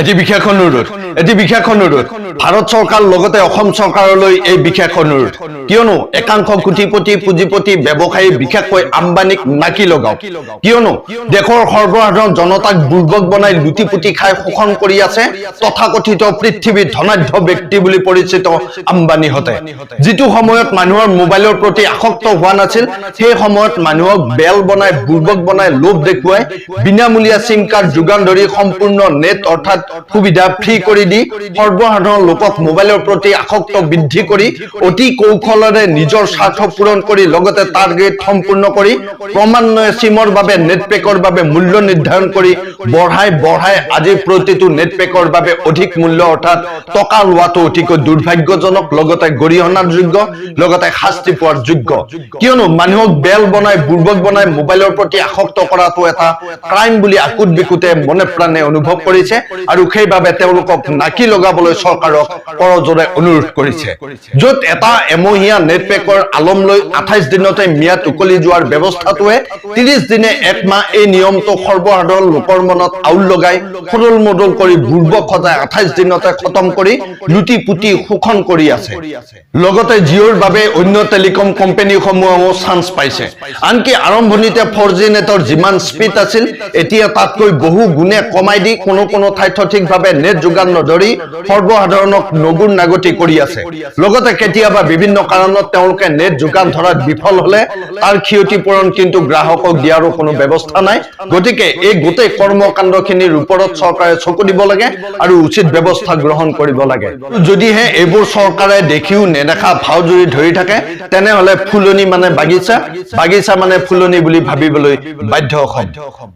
এটি বিশেষ অনুৰোধ এটি বিশেষ অনুৰোধ ভাৰত লগতে অসম এই বিশেষ অনুৰোধ কিয়নো একাংশ কোটিপতি, পুঁজিপতি, ব্যৱসায়ী, বিশেষকৈ আম্বানীক নাকি লগাওক। কিয়নো দেশৰ সৰ্বসাধাৰণ জনতাক দুৰ্ভোগ বনাই লুটি খাই শোষণ কৰি আছে, তথাকথিত পৃথিৱীৰ ধনাঢ্য ব্যক্তি বুলি পৰিচিত আম্বানীহঁতে। যিটো সময়ত মানুহৰ মোবাইলৰ প্ৰতি আসক্ত হোৱা নাছিল, সেই সময়ত মানুহক বেল বনাই বুৰ্বক বনাই লোভ দেখুৱাই, বিনামূলীয়া চিম কাৰ্ড যোগান ধৰি সম্পূৰ্ণ নেট অৰ্থাৎ সুবিধা ফ্ৰী কৰি দি, সৰ্বসাধাৰণ লোকক মোবাইলৰ প্ৰতি আসক্ত বৃদ্ধি কৰি, অতি কৌশলেৰে নিজৰ স্বাৰ্থ পূৰণ কৰি, লগতে টাৰ্গেট সম্পূৰ্ণ কৰি, ক্ৰমান্বয়ে বাবে নেটপেকৰ বাবে মূল্য নিৰ্ধাৰণ কৰি, বঢ়াই বঢ়াই আজি প্ৰতিটো নেটপেকৰ বাবে অধিক মূল্য, অৰ্থাৎ টকা লোৱাটো অতিকৈ দুৰ্ভাগ্যজনক, লগতে গৰিহণাৰ যোগ্য, লগতে শাস্তি পোৱাৰ যোগ্য। কিয়নো মানুহক বেল বনাই, বুৰ্বক বনাই মোবাইলৰ প্ৰতি আসক্ত কৰাটো এটা ক্ৰাইম বুলি আকুট বিকুতে মনে প্ৰাণে অনুভৱ কৰিছে আৰু সেইবাবে তেওঁলোকক নাকি লগাবলৈ চৰকাৰক কৰজোৰে অনুৰোধ কৰিছে। য'ত এটা এমহীয়া নেট পেকৰ আলম লৈ আঠাইছ দিনতে ম্যাদ উকলি যোৱাৰ ব্যৱস্থাটোৱে ত্ৰিশ দিনে এক মাহ এই নিয়মটো সৰ্বসাধাৰণ লোকৰ মনত আউল লগাই, সদল মদল কৰি বুৰ্বক সজাই আঠাইছ দিনতে খতম কৰি লুটি পুতি শোষণ কৰি আছে। লগতে জিঅ'ৰ বাবে অন্য টেলিকম কোম্পানীসমূহেও চান্স পাইছে। আনকি আৰম্ভণিতে ফ'ৰ জি নেটৰ যিমান স্পীড আছিল, এতিয়া তাতকৈ বহু গুণে কমাই দি কোনো কোনো ঠাইত সঠিকভাৱে নেট যোগান নধৰি সৰ্বসাধাৰণক নগুণ নাগতি কৰি আছে। লগতে কেতিয়াবা বিভিন্ন কাৰণত নেট যোগান ধৰাত বিফল হলে তাৰ ক্ষতিপূৰণ কিন্তু গ্ৰাহকক দিয়াৰো কোনো ব্যৱস্থা নাই। গতিকে এই গোটেই কৰ্মকাণ্ডখিনিৰ ওপৰত চৰকাৰে চকু দিব লাগে আৰু উচিত ব্যৱস্থা গ্ৰহণ কৰিব লাগে। যদিহে এইবোৰ চৰকাৰে দেখিও নেদেখা ভাও জুৰি ধৰি থাকে, তেনেহলে ফুলনি মানে বাগিচা। বাগিচা মানে ফুলনি বুলি ভাবিবলৈ বাধ্য হম।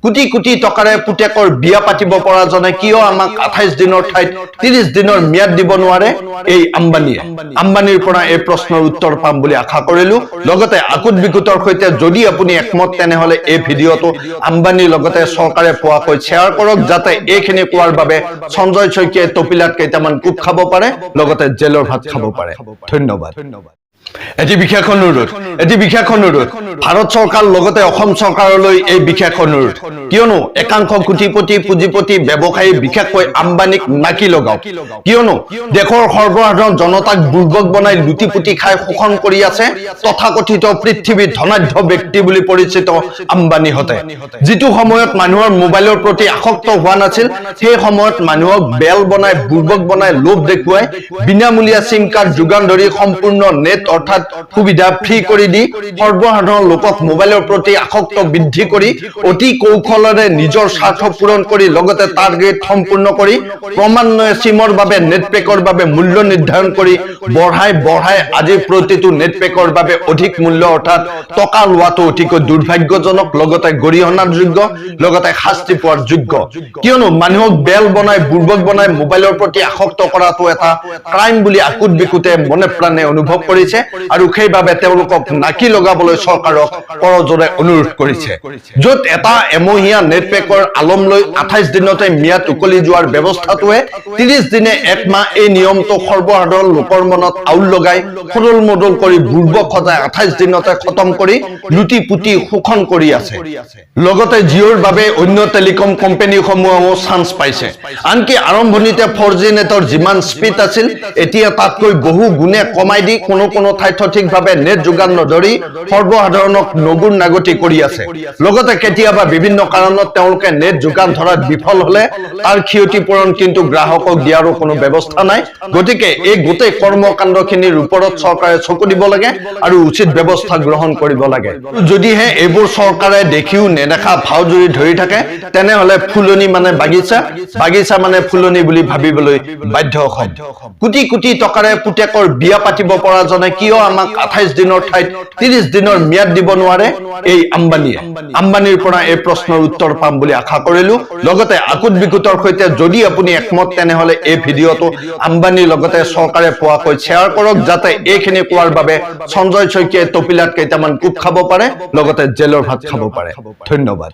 কোটি কোটি টকাৰে পুতেকৰ বিয়া পাতিব পৰাজনে কিয় আমাক আঠাইছ দিনৰ ঠাইত ত্ৰিশ দিনৰ ম্যাদ দিব নোৱাৰে এই আম্বানীয়ে। আম্বানীৰ এই প্ৰশ্নৰ উত্তৰ পাম বুলি আশা কৰিলো। লগতে আকুট বিকুটৰ সৈতে যদি আপুনি একমত, তেনেহলে এই ভিডিঅ'টো আম্বানীৰ লগতে চৰকাৰে পোৱাকৈ শ্বেয়াৰ কৰক, যাতে এইখিনি কোৱাৰ বাবে সঞ্জয় শইকীয়াই তপিলাত কেইটামান কোব খাব পাৰে, লগতে জেলৰ ভাত খাব পাৰে। ধন্যবাদ। এটি বিশেষ অনুৰোধ, এটি বিশেষ অনুৰোধ। ভাৰত চৰকাৰ, লগতে অসম চৰকাৰলৈ এই বিশেষ অনুৰোধ। কিয়নো একাংশ কোটিপতি, পুঁজিপতি, ব্যৱসায়ী, বিশেষকৈ আম্বানীক নাকি লগাওক? কিয়নো দেশৰ সৰ্বসাধাৰণ জনতাক দুৰ্ভোগ বনাই লুটি খাই শোষণ কৰি আছে, তথাকথিত পৃথিৱীৰ ধনাঢ্য ব্যক্তি বুলি পৰিচিত আম্বানীহঁতে। যিটো সময়ত মানুহৰ মোবাইলৰ প্ৰতি আসক্ত হোৱা নাছিল, সেই সময়ত মানুহক বেল বনাই, বুৰ্বক বনাই লোভ দেখুৱাই, বিনামূলীয়া চিম কাৰ্ড যোগান ধৰি সম্পূৰ্ণ নেট অৰ্থাৎ সুবিধা ফ্ৰী কৰি দি সৰ্বসাধাৰণ লোকক মোবাইলৰ প্ৰতি আসক্ত বৃদ্ধি কৰি অতি কৌশলেৰে নিজৰ স্বাৰ্থ পূৰণ কৰি লগতে টাৰ্গেট সম্পূৰ্ণ কৰি ক্ৰমান্বয়ে চিমৰ বাবে নেটপেকৰ বাবে মূল্য নিৰ্ধাৰণ কৰি বঢ়াই বঢ়াই আজি প্ৰতিটো নেটপেকৰ বাবে অধিক মূল্য, অৰ্থাৎ টকা লোৱাটো অতিকৈ দুৰ্ভাগ্যজনক, লগতে গৰিহণাৰ যোগ্য শাস্তি পোৱাৰ যোগ্য। কিয়নো মানুহক বেল বনাই, বুৰ্বক বনাই মোবাইলৰ প্ৰতি আসক্ত কৰাটো এটা ক্ৰাইম বুলি আকুট বিকুতে মনে প্ৰাণে অনুভৱ কৰিছে আৰু সেইবাবে তেওঁলোকক নাকি লগাবলৈ চৰকাৰক কৰজোৰে অনুৰোধ কৰিছে। য'ত এটা এমহীয়া নেট পেকৰ আলম লৈ আঠাইছ দিনতে ম্যাদ উকলি যোৱাৰ ব্যৱস্থাটোৱে ত্ৰিশ দিনে এক মাহ এই নিয়মটো সৰ্বসাধাৰণ লোকৰ মনত আউল লগাই সদল মদল কৰি বুৰ্বক সজাই আঠাইছ দিনতে খতম কৰি লুটি পুতি শোষণ কৰি আছে। লগতে জিঅ'ৰ বাবে অন্য টেলিকম কোম্পানীসমূহেও চান্স পাইছে। আনকি আৰম্ভণিতে ফ'ৰ জি নেটৰ যিমান স্পীড আছিল, এতিয়া তাতকৈ বহু গুণে কমাই দি কোনো কোনো ঠাইত সঠিকভাৱে নেট যোগান নধৰি সৰ্বসাধাৰণক নগুণ নাগতি কৰি আছে। লগতে কেতিয়াবা বিভিন্ন কাৰণত নেট যোগান ধৰাত বিফল হলে তাৰ ক্ষতিপূৰণ কিন্তু গ্ৰাহকক দিয়াৰো কোনো ব্যৱস্থা নাই। গতিকে এই গোটেই কৰ্মকাণ্ডখিনিৰ ওপৰত চৰকাৰে চকু দিব লাগে উচিত ব্যৱস্থা গ্ৰহণ কৰিব যদিহে এইবোৰ চৰকাৰে দেখিও নেদেখা ভাও জুৰি ধৰি থাকে, তেনেহলে ফুলনি মানে বাগিচা বাগিচা মানে ফুলনি বুলি ভাবিবলৈ বাধ্য হম। কোটি কোটি টকাৰে পুতেকৰ বিয়া পাতিব পৰাজনে কিয় আমাক আঠাইছ দিনৰ ঠাইত ত্ৰিশ দিনৰ ম্যাদ দিব নোৱাৰে? এই আম্বানীয়ে। আম্বানীৰ পৰা এই প্ৰশ্নৰ উত্তৰ পাম বুলি আশা কৰিলো। লগতে আকুট বিকুটৰ সৈতে যদি আপুনি একমত, তেনেহলে এই ভিডিঅ'টো আম্বানীৰ লগতে চৰকাৰে পোৱাকৈ শ্বেয়াৰ কৰক, যাতে এইখিনি কোৱাৰ বাবে সঞ্জয় শইকীয়াই তপিলাত কেইটামান কোব খাব পাৰে, লগতে জেলৰ ভাত খাব পাৰে। ধন্যবাদ।